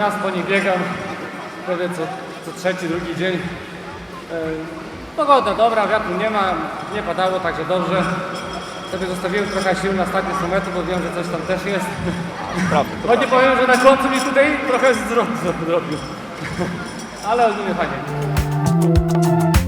Nieraz po niej biegam. Prawie co, co trzeci, drugi dzień. E, Pogoda dobra, wiatru nie ma, nie padało, także dobrze. Sobie zostawiłem trochę sił na ostatnie 100 metrów, bo wiem, że coś tam też jest. Prawda. Choć nie powiem, że na końcu mi tutaj trochę zrobił. Ale ogólnie fajnie.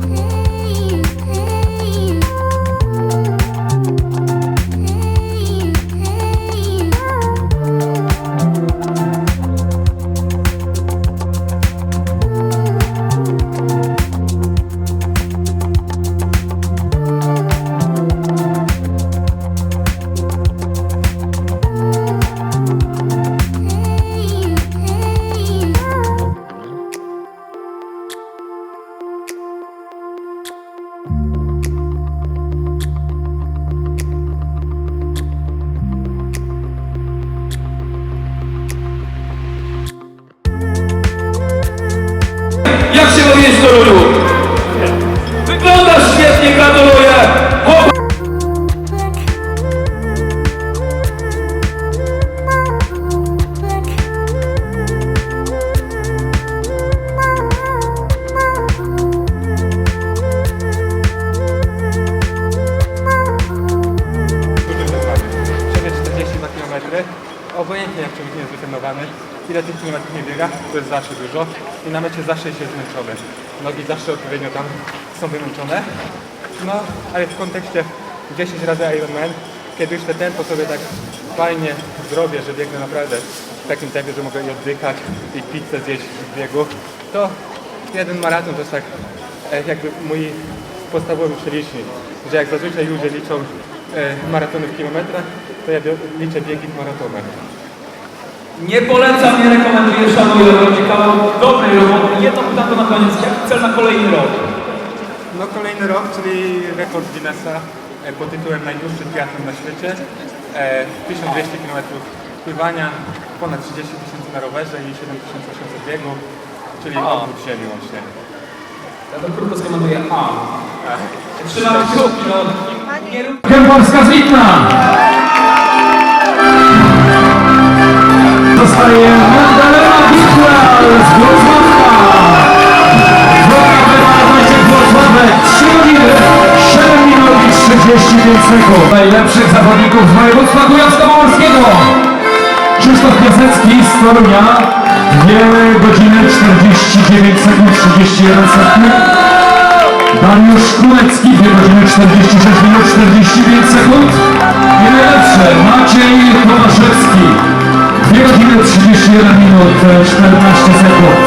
Ile tych kilometrów nie biega, to jest zawsze dużo i na mecie zawsze się zmęczony. Nogi zawsze odpowiednio tam są wymęczone. No, ale w kontekście 10 razy Ironman, kiedy już te tempo sobie tak fajnie zrobię, że biegnę naprawdę w takim tempie, że mogę i oddychać i pizzę zjeść w biegu, to jeden maraton to jest tak e, jakby mój podstawowy przelicznik, że jak zazwyczaj ludzie liczą e, maratony w kilometrach, to ja liczę biegi w maratonach. Nie polecam, nie rekomenduję, szanuję rodzi kawał dobrej roboty. Jedno pytanko na koniec, jaki cel na kolejny rok? No kolejny rok, czyli rekord Guinnessa e, pod tytułem najdłuższy triatlon na świecie. E, 1200 km pływania, ponad 30 tysięcy na rowerze i 7800 biegów, czyli obrót ziemi łącznie. Ja to krótko skomentuję A. Trzymamy kciuki, no. Nie rób... Z Witna. 35 sekund. Najlepszych zawodników z województwa kujawsko-pomorskiego. Krzysztof Piasecki z Torunia 2 godziny 49 sekund 31 sekund. Dariusz Królewski, 2 godziny 46 minut 45 sekund. I najlepszy Maciej Tomaszewski, 2 godziny 31 minut 14 sekund.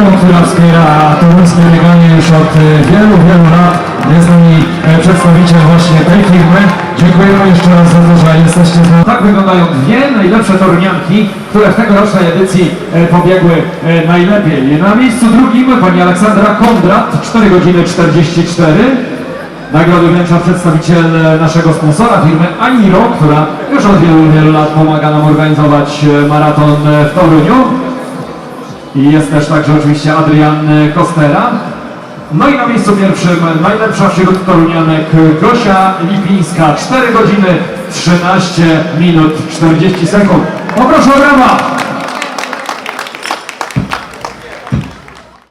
Rok, która wspiera toruńskie bieganie już od e, wielu, wielu lat. Jest z nami e, przedstawiciel właśnie tej firmy. Dziękujemy jeszcze raz za to, że jesteście z nami. Tak wyglądają dwie najlepsze torunianki, które w tegorocznej edycji e, pobiegły e, najlepiej. Na miejscu drugim pani Aleksandra Kondrat, 4 godziny 44. Nagrody wręcza przedstawiciel naszego sponsora, firmy Aniro, która już od wielu, wielu lat pomaga nam organizować maraton w Toruniu. I jest też także oczywiście Adrian Kostera. No i na miejscu pierwszym najlepsza wśród torunianek Gosia Lipińska. 4 godziny 13 minut 40 sekund. Poproszę o brawa!